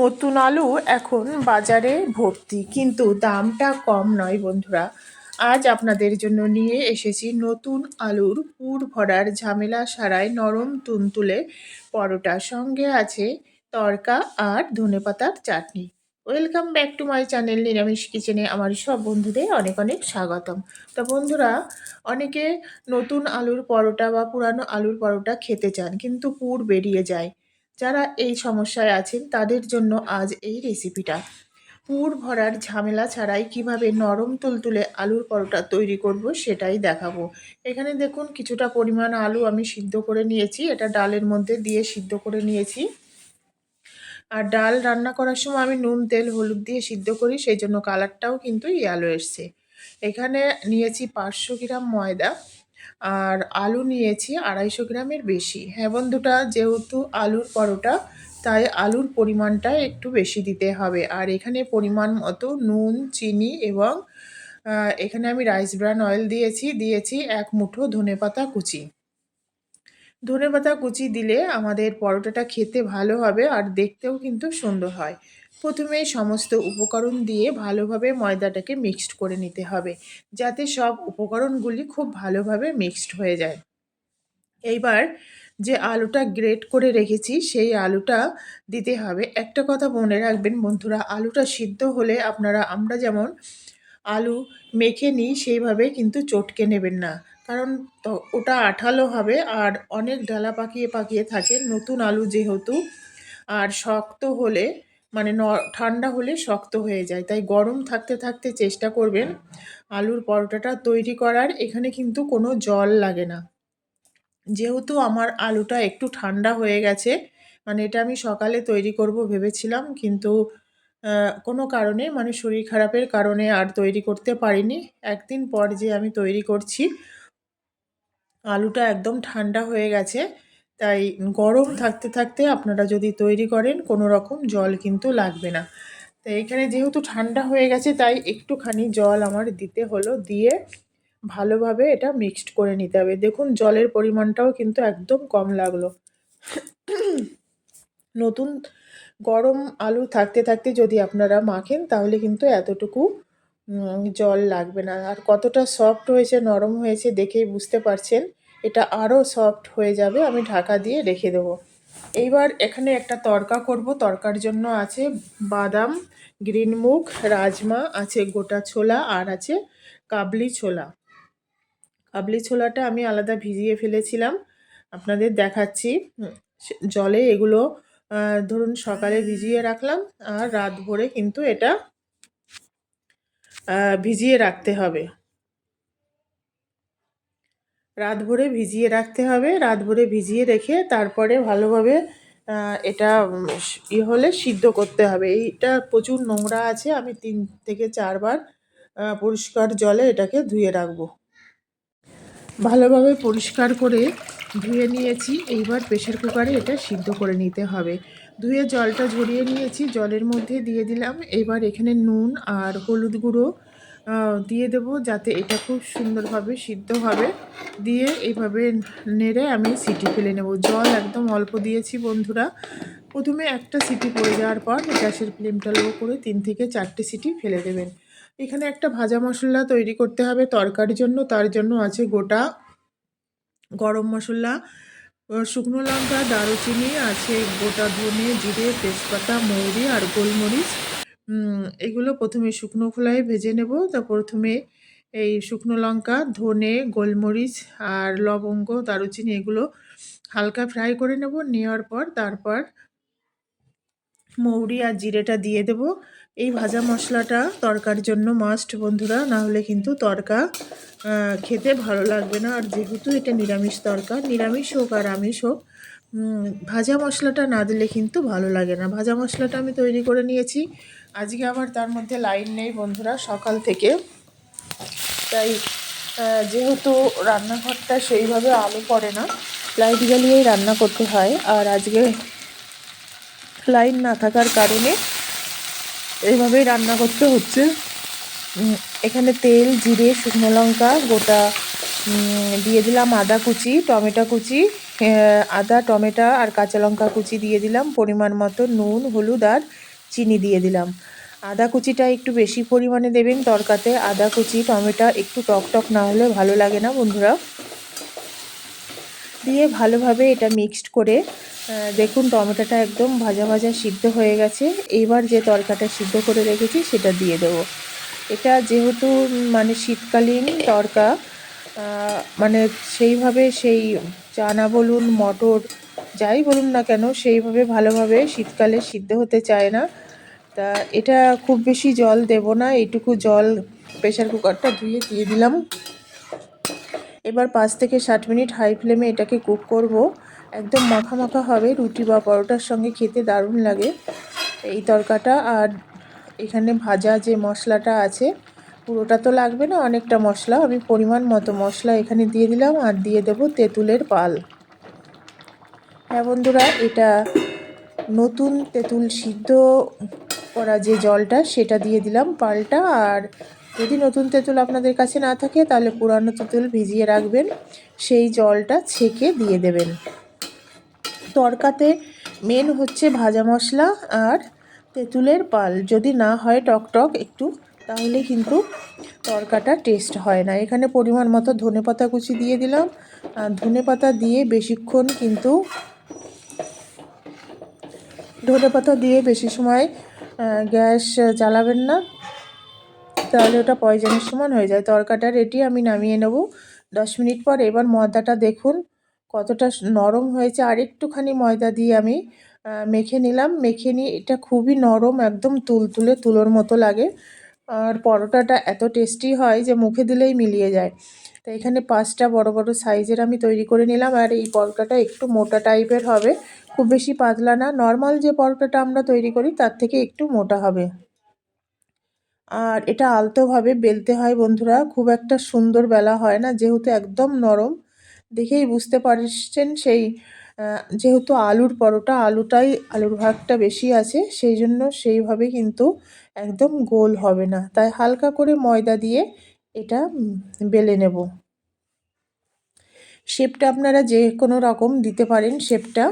নতুন আলু এখন বাজারে ভর্তি, কিন্তু দামটা কম নয় বন্ধুরা। আজ আপনাদের জন্য নিয়ে এসেছি নতুন আলুর পুর ভরার ঝামেলা সারায় নরম তুলতুলে পরোটা সঙ্গে আছে তরকা আর ধনেপাতার chutney. Welcome back to my channel নিরামিষ কিচেনে আমার সব বন্ধুদের অনেক অনেক স্বাগতম। তো বন্ধুরা, অনেকে নতুন আলুর পরোটা বা পুরানো আলুর পরোটা খেতে চান, কিন্তু পুর বেরিয়ে যায়। যারা এই সমস্যায় আছেন, তাদের জন্য আজ এই রেসিপিটা পুর ভরার ঝামেলা ছাড়াই কীভাবে নরম তুলতুলে আলুর পরোটা তৈরি করব সেটাই দেখাবো। এখানে দেখুন, কিছুটা পরিমাণ আলু আমি সিদ্ধ করে নিয়েছি। এটা ডালের মধ্যে দিয়ে সিদ্ধ করে নিয়েছি। আর ডাল রান্না করার সময় আমি নুন, তেল, হলুদ দিয়ে সিদ্ধ করি, সেই জন্য কালারটাও কিন্তু ইয়ালো এসছে। এখানে নিয়েছি পাঁচশো গ্রাম ময়দা। আর আলু নিয়েছি আড়াইশো গ্রামের বেশি। হ্যাঁ বন্ধুটা, যেহেতু আলুর পরোটা, তাই আলুর পরিমাণটা একটু বেশি দিতে হবে। আর এখানে পরিমাণ মতো নুন, চিনি এবং এখানে আমি রাইস ব্রান অয়েল দিয়েছি দিয়েছি এক মুঠো ধনে পাতা কুচি। ধনে পাতা কুচি দিলে আমাদের পরোটাটা খেতে ভালো হবে আর দেখতেও কিন্তু সুন্দর হয়। প্রথমে সমস্ত উপকরণ দিয়ে ভালোভাবে ময়দাটাকে মিক্সড করে নিতে হবে, যাতে সব উপকরণগুলি খুব ভালোভাবে মিক্সড হয়ে যায়। এইবার যে আলুটা গ্রেট করে রেখেছি, সেই আলুটা দিতে হবে। একটা কথা মনে রাখবেন বন্ধুরা, আলুটা সিদ্ধ হলে আপনারা, আমরা যেমন আলু মেখে নিই, সেইভাবে কিন্তু চটকে নেবেন না। কারণ তো ওটা আঠালো হবে আর অনেক ডালা পাকিয়ে পাকিয়ে থাকে। নতুন আলু যেহেতু, আর শক্ত হলে মানে ঠান্ডা হলে শক্ত হয়ে যায়। তাই গরম থাকতে থাকতে চেষ্টা করবেন আলুর পরোটাটা তৈরি করার। এখানে কিন্তু কোনো জল লাগে না। যেহেতু আমার আলুটা একটু ঠান্ডা হয়ে গেছে মানে এটা আমি সকালে তৈরি করব ভেবেছিলাম, কিন্তু কোনো কারণে মানে শরীর খারাপের কারণে আর তৈরি করতে পারিনি। একদিন পর যে আমি তৈরি করছি, আলুটা একদম ঠান্ডা হয়ে গেছে। তাই গরম থাকতে থাকতে আপনারা যদি তৈরি করেন, কোনো রকম জল কিন্তু লাগবে না। তো এখানে যেহেতু ঠান্ডা হয়ে গেছে, তাই একটুখানি জল আমার দিতে হলো, দিয়ে ভালোভাবে এটা মিক্সড করে নিতে হবে। দেখুন, জলের পরিমাণটাও কিন্তু একদম কম লাগল। নতুন গরম আলু থাকতে থাকতে যদি আপনারা মাখেন, তাহলে কিন্তু এতটুকু জল লাগবে না। আর কতটা সফট হয়েছে, নরম হয়েছে দেখেই বুঝতে পারছেন। এটা আরও সফট হয়ে যাবে, আমি ঢাকা দিয়ে রেখে দেবো। এইবার এখানে একটা তরকা করব, তরকার জন্য আছে বাদাম, গ্রিন মুগ, রাজমা, আছে গোটা ছোলা আর আছে কাবলি ছোলা। কাবলি ছোলাটা আমি আলাদা ভিজিয়ে ফেলেছিলাম, আপনাদের দেখাচ্ছি। জলে এগুলো ধরুন সকালে ভিজিয়ে রাখলাম আর রাত ভরে কিন্তু এটা ভিজিয়ে রাখতে হবে। রাত ভরে ভিজিয়ে রাখতে হবে। রাত ভরে ভিজিয়ে রেখে তারপরে ভালোভাবে এটা ই হলে সিদ্ধ করতে হবে। এইটা প্রচুর নোংরা আছে। আমি তিন থেকে চারবার পরিষ্কার জলে এটাকে ধুয়ে রাখব। ভালোভাবে পরিষ্কার করে ধুয়ে নিয়েছি। এইবার প্রেশার কুকারে এটা সিদ্ধ করে নিতে হবে। ধুয়ে জলটা ঝরিয়ে নিয়েছি। জলের মধ্যে দিয়ে দিলাম। এবার এখানে নুন আর হলুদ গুঁড়ো দিয়ে দেব যাতে এটা খুব সুন্দরভাবে সিদ্ধ হবে। দিয়ে এইভাবে নেড়ে আমি সিটি ফেলে নেব। জল একদম অল্প দিয়েছি বন্ধুরা। প্রথমে একটা সিটি পড়ে যাওয়ার পর গ্যাসের ফ্লেমটা লো করে তিন থেকে চারটে সিটি ফেলে দেবেন। এখানে একটা ভাজা মশলা তৈরি করতে হবে তরকারির জন্য। তার জন্য আছে গোটা গরম মশলা শুকনো লঙ্কা, দারুচিনি, আছে গোটা ধনে, জিরে, তেজপাতা, মৌরি আর গোলমরিচ। এগুলো প্রথমে শুকনো খোলায় ভেজে নেব। তা প্রথমে এই শুকনো লঙ্কা, ধনে, গোলমরিচ আর লবঙ্গ, দারুচিনি এগুলো হালকা ফ্রাই করে নেব। নেওয়ার পর তারপর মৌরি আর জিরেটা দিয়ে দেব। এই ভাজা মশলাটা তরকার জন্য মাস্ট বন্ধুরা, না হলে কিন্তু তরকা খেতে ভালো লাগবে না। আর যেহেতু এটা নিরামিষ তরকা, নিরামিষ হোক আর আমিষ হোক ভাজা মশলাটা না দিলে কিন্তু ভালো লাগে না। ভাজা মশলাটা আমি তৈরি করে নিয়েছি। আজকে আবার তার মধ্যে লাইন নেই বন্ধুরা, সকাল থেকে। তাই যেহেতু রান্নাঘরটা সেইভাবে আলো পড়ে না, লাইট জ্বালিয়েই রান্না করতে হয়। আর আজকে লাইন না থাকার কারণে এইভাবেই রান্না করতে হচ্ছে। এখানে তেল, জিরে, শুকনো লঙ্কা, গোটা দিয়ে দিলাম আদা কুচি, টমেটো কুচি আদা, টমেটো আর কাঁচা লঙ্কা কুচি দিয়ে দিলাম। পরিমাণ মতো নুন, হলুদ আর চিনি দিয়ে দিলাম। আদা কুচিটা একটু বেশি পরিমাণে দেবেন তরকাতে। আদা কুচি, টমেটো একটু টক টক না হলে ভালো লাগে না বন্ধুরা। দিয়ে ভালোভাবে এটা মিক্সড করে দেখুন টমেটোটা একদম ভাজা ভাজা সিদ্ধ হয়ে গেছে। এইবার যে তরকাটা সিদ্ধ করে রেখেছি সেটা দিয়ে দেবো। এটা যেহেতু মানে শীতকালীন তরকা মানে সেইভাবে সেই চানা বলুন, মটর, যাই বলুন না কেন, সেইভাবে ভালোভাবে শীতকালে সিদ্ধ হতে চায় না। তা এটা খুব বেশি জল দেব না, এইটুকু জল প্রেশার কুকারটা ধুয়ে দিয়ে দিলাম। এবার পাঁচ থেকে ষাট মিনিট হাই ফ্লেমে এটাকে কুক করব। একদম মাখা মাখা হবে, রুটি বা পরোটার সঙ্গে খেতে দারুণ লাগে এই তরকাটা। আর এখানে ভাজা যে মশলাটা আছে পুরোটা তো লাগবে না, অনেকটা মশলা। আমি পরিমাণ মতো মশলা এখানে দিয়ে দিলাম আর দিয়ে দেব তেঁতুলের পাল। হ্যাঁ বন্ধুরা, এটা নতুন তেঁতুল সিদ্ধ করা যে জলটা, সেটা দিয়ে দিলাম পালটা। আর যদি নতুন তেঁতুল আপনাদের কাছে না থাকে, তাহলে পুরানো তেঁতুল ভিজিয়ে রাখবেন। সেই জলটা ছেঁকে দিয়ে দেবেন। তরকাতে মেন হচ্ছে ভাজা মশলা আর তেঁতুলের পাল। যদি না হয়, টক টক একটু তাহলে কিন্তু তরকাটা টেস্ট হয় না। এখানে পরিমাণ মতো ধনে পাতা কুচি দিয়ে দিলাম। ধনে পাতা দিয়ে বেশিক্ষণ কিন্তু ধনে পাতা দিয়ে বেশি সময় গ্যাস জ্বালাবেন না। তাহলে ওটা পয়জনের সমান হয়ে যায়। তরকাটা রেডি আমি নামিয়ে নেব। দশ মিনিট পর এবার ময়দাটা দেখুন কতটা নরম হয়েছে। আর একটুখানি ময়দা দিয়ে আমি মেখে নিলাম। মেখে নিয়ে এটা খুবই নরম, একদম তুলতুলে তুলোর মতো লাগে। আর পরোটাটা এত টেস্টি হয় যে মুখে দিলেই মিলিয়ে যায়। তো এখানে পাঁচটা বড় বড় সাইজের আমি তৈরি করে নিলাম আর এই পরোটাটা একটু মোটা টাইপের হবে। খুব বেশি পাতলা না নর্মাল যে পরোটাটা আমরা তৈরি করি তার থেকে একটু মোটা হবে। আর এটা আলতোভাবে বেলতে হয় বন্ধুরা, খুব একটা সুন্দর বেলা হয় না, যেহেতু একদম নরম। দেখেই বুঝতে পারছেন সেই যেহেতু আলুর পরোটা, আলুটাই আলুর ভাগটা বেশি আছে, সেই জন্য সেইভাবে কিন্তু একদম গোল হবে না। তাই হালকা করে ময়দা দিয়ে এটা বেলে নেব। শেপটা আপনারা যে কোনো রকম দিতে পারেন শেপটা।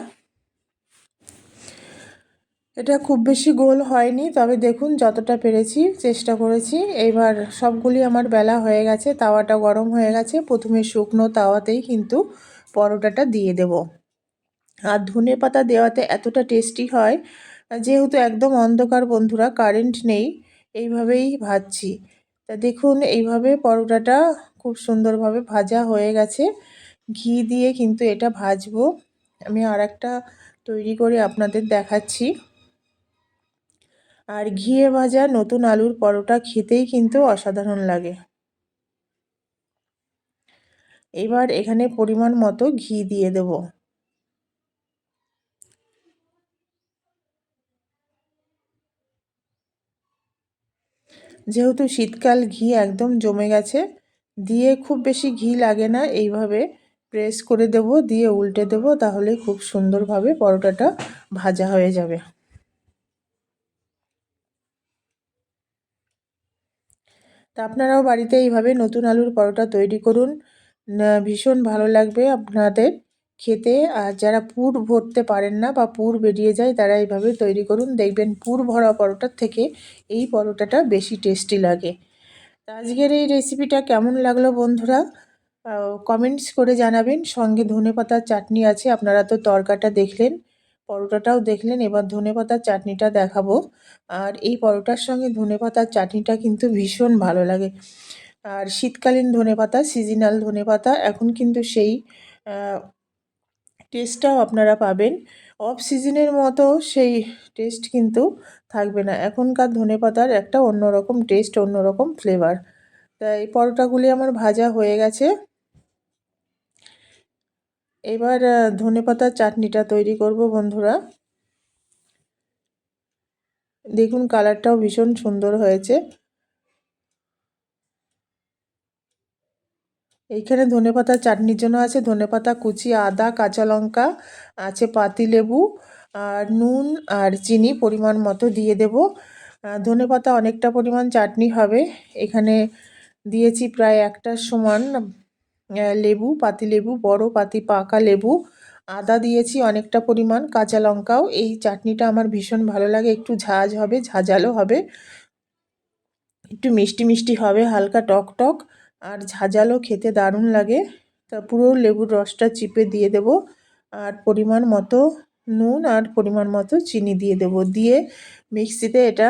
এটা খুব বেশি গোল হয়নি, তবে দেখুন যতটা পেরেছি, চেষ্টা করেছি। এবার সবগুলি আমার বেলা হয়ে গেছে, তাওয়াটা গরম হয়ে গেছে। প্রথমে শুকনো তাওয়াতেই কিন্তু পরোটাটা দিয়ে দেব। আর ধনে পাতা দেওয়াতে এতটা টেস্টি হয়, যেহেতু একদম অন্ধকার বন্ধুরা কারেন্ট নেই, এইভাবেই ভাজছি। তা দেখুন, এইভাবে পরোটাটা খুব সুন্দরভাবে ভাজা হয়ে গেছে। ঘি দিয়ে কিন্তু এটা ভাজবো। আমি আর একটা তৈরি করে আপনাদের দেখাচ্ছি। আর ঘিয়ে ভাজা নতুন আলুর পরোটা খেতেই কিন্তু অসাধারণ লাগে। এবার এখানে পরিমাণ মতো ঘি দিয়ে দেব। যেহেতু শীতকাল ঘি একদম জমে গেছে, দিয়ে খুব বেশি ঘি লাগে না, এইভাবে প্রেস করে দেব, দিয়ে উল্টে দেব, তাহলে খুব সুন্দরভাবে পরোটাটা ভাজা হয়ে যাবে। তা আপনারাও বাড়িতে এইভাবে নতুন আলুর পরোটা তৈরি করুন ভীষণ ভালো লাগবে আপনাদের। খেতে, আর যারা পুর ভরতে পারেন না বা পুর বেরিয়ে যায়, তারা এইভাবে তৈরি করুন। দেখবেন পুর ভরা পরোটার থেকে এই পরোটাটা বেশি টেস্টি লাগে। আজকের এই রেসিপিটা কেমন লাগল বন্ধুরা? কমেন্টস করে জানাবেন। সঙ্গে ধনে পাতার চাটনি আছে, আপনারা তো তরকাটা দেখলেন, পরোটাটাও দেখলেন, এবার ধনে পাতার চাটনিটা দেখাবো। আর এই পরোটার সঙ্গে ধনে পাতার চাটনিটা কিন্তু ভীষণ ভালো লাগে। আর শীতকালীন ধনে পাতা সিজনাল ধনে পাতা, এখন কিন্তু সেই টেস্টটাও আপনারা পাবেন। অফ সিজনের মতো সেই টেস্ট কিন্তু থাকবে না। এখনকার ধনে পাতার একটা অন্যরকম টেস্ট অন্যরকম ফ্লেভার তাই পরোটাগুলি আমার ভাজা হয়ে গেছে। এবার ধনে পাতার চাটনিটা তৈরি করব বন্ধুরা। দেখুন কালারটাও ভীষণ সুন্দর হয়েছে। এইখানে ধনেপাতা চাটনির জন্য আছে ধনেপাতা কুচি, আদা, কাঁচা লঙ্কা, আছে পাতিলেবু আর নুন আর চিনি পরিমাণ মতো দিয়ে দেব। ধনেপাতা অনেকটা পরিমাণ চাটনি হবে। এখানে দিয়েছি প্রায় একটার সমান লেবু পাতিলেবু বড় পাতি, পাকা লেবু। আদা দিয়েছি অনেকটা পরিমাণ, কাঁচা লঙ্কাও। এই চাটনিটা আমার ভীষণ ভালো লাগে। একটু ঝাঁঝ হবে, ঝাঁঝালো হবে। একটু মিষ্টি মিষ্টি হবে, হালকা টক টক। আর ঝাঁঝালো খেতে দারুণ লাগে। তা পুরো লেবুর রসটা চিপে দিয়ে দেব আর পরিমাণ মতো নুন আর পরিমাণ মতো চিনি দিয়ে দেব। দিয়ে মিক্সিতে এটা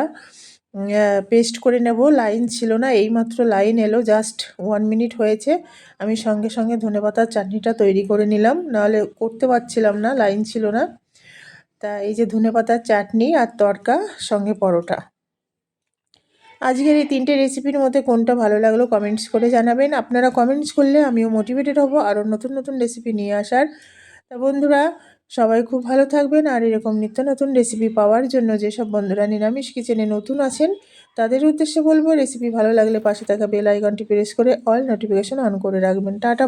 পেস্ট করে নেব। লাইন ছিল না, এইমাত্র লাইন এলো, জাস্ট ওয়ান মিনিট হয়েছে। আমি সঙ্গে সঙ্গে ধনেপাতার চাটনিটা তৈরি করে নিলাম। নাহলে করতে পারছিলাম না, লাইন ছিল না। তা এই যে ধনেপাতার চাটনি আর তরকা, সঙ্গে পরোটা। আজকের এই তিনটে রেসিপির মধ্যে কোনটা ভালো লাগল কমেন্টস করে জানাবেন। আপনারা কমেন্টস করলে আমিও মোটিভেটেড হব আরও নতুন নতুন রেসিপি নিয়ে আসার। তা বন্ধুরা, সবাই খুব ভালো থাকবেন আর এরকম নিত্য নতুন রেসিপি পাওয়ার জন্য যেসব বন্ধুরা নিরামিষ কিচেনে নতুন আছেন, তাদের উদ্দেশ্যে বলব রেসিপি ভালো লাগলে পাশে থাকা বেল আইকনটি প্রেস করে অল নোটিফিকেশন অন করে রাখবেন। টাটা